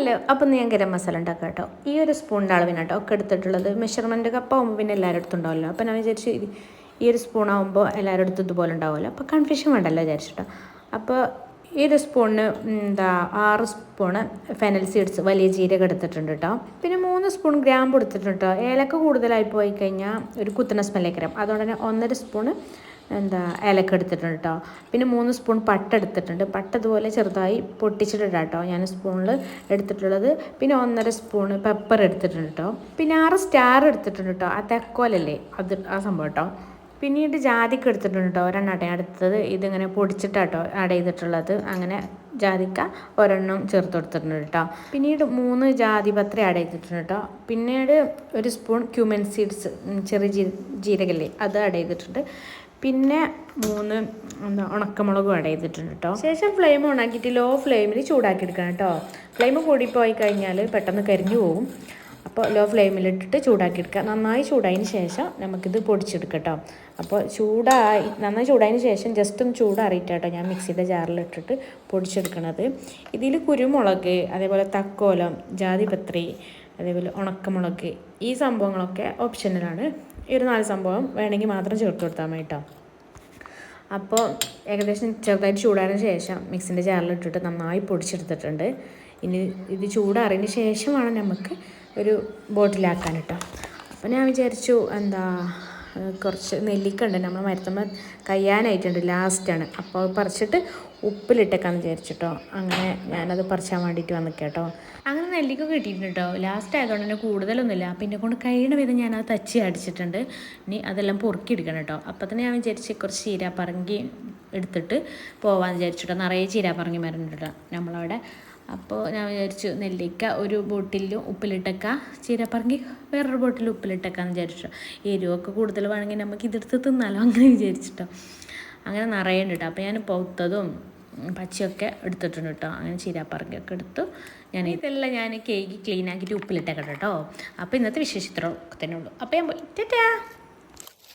Hello അപ്പം ഞാൻ ഗരം മസാല ഉണ്ടാക്കാം കേട്ടോ? ഈ ഒരു സ്പൂണിന്റെ അളവിന് കേട്ടോ ഒക്കെ എടുത്തിട്ടുള്ളത്. മെഷർമെന്റ് കപ്പ് ആകുമ്പോൾ പിന്നെ എല്ലാവരും അടുത്തും ഉണ്ടാവുമല്ലോ അപ്പം ഞാൻ വിചാരിച്ചു ഈ ഒരു സ്പൂൺ ആകുമ്പോൾ എല്ലാവരും എടുത്ത് ഇതുപോലെ ഉണ്ടാവുമല്ലോ. അപ്പോൾ കൺഫ്യൂഷൻ വേണ്ടല്ലോ വിചാരിച്ചിട്ടോ അപ്പോൾ ഈ ഒരു സ്പൂണിന് എന്താ ആറ് സ്പൂണ് ഫെനൽ സീഡ്സ് വലിയ ജീരകം എടുത്തിട്ടുണ്ട് കേട്ടോ പിന്നെ മൂന്ന് സ്പൂൺ ഗ്രാമ്പ് എടുത്തിട്ടുണ്ട് കേട്ടോ ഏലക്ക കൂടുതലായി പോയി കഴിഞ്ഞാൽ ഒരു കുത്തന സ്മെല്ലേക്കരം അതുകൊണ്ട് തന്നെ ഒന്നര സ്പൂണ് എന്താ ഏലക്ക എടുത്തിട്ടുണ്ട് കേട്ടോ പിന്നെ മൂന്ന് സ്പൂൺ പട്ട എടുത്തിട്ടുണ്ട്. പട്ട ഇതുപോലെ ചെറുതായി പൊട്ടിച്ചിട്ടിട്ടാ കേട്ടോ ഞാൻ സ്പൂണിൽ എടുത്തിട്ടുള്ളത്. പിന്നെ ഒന്നര സ്പൂൺ പെപ്പർ എടുത്തിട്ടുണ്ട് കേട്ടോ പിന്നെ ആറ് സ്റ്റാർ എടുത്തിട്ടുണ്ട് കേട്ടോ ആ തെക്കോലല്ലേ? അത് ആ സംഭവം കേട്ടോ പിന്നീട് ജാതിക്ക എടുത്തിട്ടുണ്ട് കേട്ടോ ഒരെണ്ണാട്ടെ അടുത്തത് ഇതിങ്ങനെ പൊടിച്ചിട്ടാട്ടോ ആഡ് ചെയ്തിട്ടുള്ളത്. അങ്ങനെ ജാതിക്ക ഒരെണ്ണം ചേർത്ത് കൊടുത്തിട്ടുണ്ട് കേട്ടോ പിന്നീട് മൂന്ന് ജാതിപത്ര ആഡ് ചെയ്തിട്ടുണ്ട് കേട്ടോ പിന്നീട് ഒരു സ്പൂൺ ക്യൂമൻ സീഡ്സ് ചെറിയ ജീരകല്ലേ? അത് ആഡ് ചെയ്തിട്ടുണ്ട്. പിന്നെ മൂന്ന് എന്താ ഉണക്കമുളകും ആഡ് ചെയ്തിട്ടുണ്ട് കേട്ടോ ശേഷം ഫ്ലെയിം ഓണാക്കിയിട്ട് ലോ ഫ്ലെയിമിൽ ചൂടാക്കി എടുക്കണം കേട്ടോ ഫ്ലെയിം കൂടിപ്പോയി കഴിഞ്ഞാൽ പെട്ടെന്ന് കരിഞ്ഞു പോകും അപ്പോൾ ലോ ഫ്ലെയിമിലിട്ടിട്ട് ചൂടാക്കി എടുക്കുക നന്നായി ചൂടായതിന് ശേഷം നമുക്കിത് പൊടിച്ചെടുക്കാം കേട്ടോ അപ്പോൾ ചൂടായി നന്നായി ചൂടായതിന് ശേഷം ജസ്റ്റ് ഒന്ന് ചൂടാറിയിട്ട് കേട്ടോ ഞാൻ മിക്സിയുടെ ജാറിലിട്ടിട്ട് പൊടിച്ചെടുക്കണത്. ഇതിൽ കുരുമുളക് അതേപോലെ തക്കോലം ജാതിപത്രി അതേപോലെ ഉണക്കമുളക് ഈ സംഭവങ്ങളൊക്കെ ഓപ്ഷനലാണ് ഈ ഒരു നാല് സംഭവം വേണമെങ്കിൽ മാത്രം ചേർത്ത് കൊടുത്താൽ മതി കേട്ടോ അപ്പോൾ ഏകദേശം ചെറുതായിട്ട് ചൂടാറിന് ശേഷം മിക്സിന്റെ ജാറിലിട്ടിട്ട് നന്നായി പൊടിച്ചെടുത്തിട്ടുണ്ട്. ഇനി ഇത് ചൂടാറിന് ശേഷമാണ് നമുക്ക് ഒരു ബോട്ടിലാക്കാൻ കേട്ടോ അപ്പോൾ ഞാൻ വിചാരിച്ചു എന്താ കുറച്ച് നെല്ലിക്ക ഉണ്ട്. നമ്മൾ മരത്തമ്മ കയ്യാനായിട്ടുണ്ട് ലാസ്റ്റാണ് അപ്പോൾ പറിച്ചിട്ട് ഉപ്പിലിട്ടേക്കാന്ന് വിചാരിച്ചിട്ടോ. അങ്ങനെ ഞാനത് പറിച്ചാൻ വേണ്ടിയിട്ട് വന്നു കേട്ടോ അങ്ങനെ നെല്ലിക്ക കിട്ടിയിട്ടുണ്ട് കേട്ടോ ലാസ്റ്റ് ആയതുകൊണ്ട് തന്നെ കൂടുതലൊന്നുമില്ല. അപ്പം എന്നെ കൊണ്ട് കഴിയണ വിധം ഞാനത് തച്ചി അടിച്ചിട്ടുണ്ട്. ഇനി അതെല്ലാം പൊറുക്കിയെടുക്കണം കേട്ടോ അപ്പം തന്നെ ഞാൻ വിചാരിച്ച് കുറച്ച് ചീരാപ്പറങ്കി എടുത്തിട്ട് പോവാന്ന് വിചാരിച്ചിട്ടോ നിറയെ ചീരാപ്പറങ്കി മരുന്നുണ്ട് കേട്ടോ നമ്മളവിടെ. അപ്പോൾ ഞാൻ വിചാരിച്ചു നെല്ലിക്ക ഒരു ബോട്ടിലും ഉപ്പിലിട്ടക്ക. ചീരപ്പറങ്കി വേറൊരു ബോട്ടിൽ ഉപ്പിലിട്ടക്കാന്ന് വിചാരിച്ചിട്ടോ എരിവൊക്കെ കൂടുതൽ വേണമെങ്കിൽ നമുക്ക് ഇതെടുത്ത് തിന്നാലോ അങ്ങനെ വിചാരിച്ചിട്ടോ അങ്ങനെ നിറയുണ്ട് കേട്ടോ അപ്പോൾ ഞാൻ പൗത്തതും പച്ചയൊക്കെ എടുത്തിട്ടുണ്ട് കേട്ടോ അങ്ങനെ ചീരാപ്പറങ്കിയൊക്കെ എടുത്തു. ഞാൻ ഇതെല്ലാം ഞാൻ കേക്ക് ക്ലീൻ ആക്കിയിട്ട് ഉപ്പിലിട്ടേക്കട്ടെ കേട്ടോ അപ്പോൾ ഇന്നത്തെ വിശേഷിത്രമൊക്കെ തന്നെ ഉള്ളൂ. അപ്പോൾ ഞാൻ പോയി.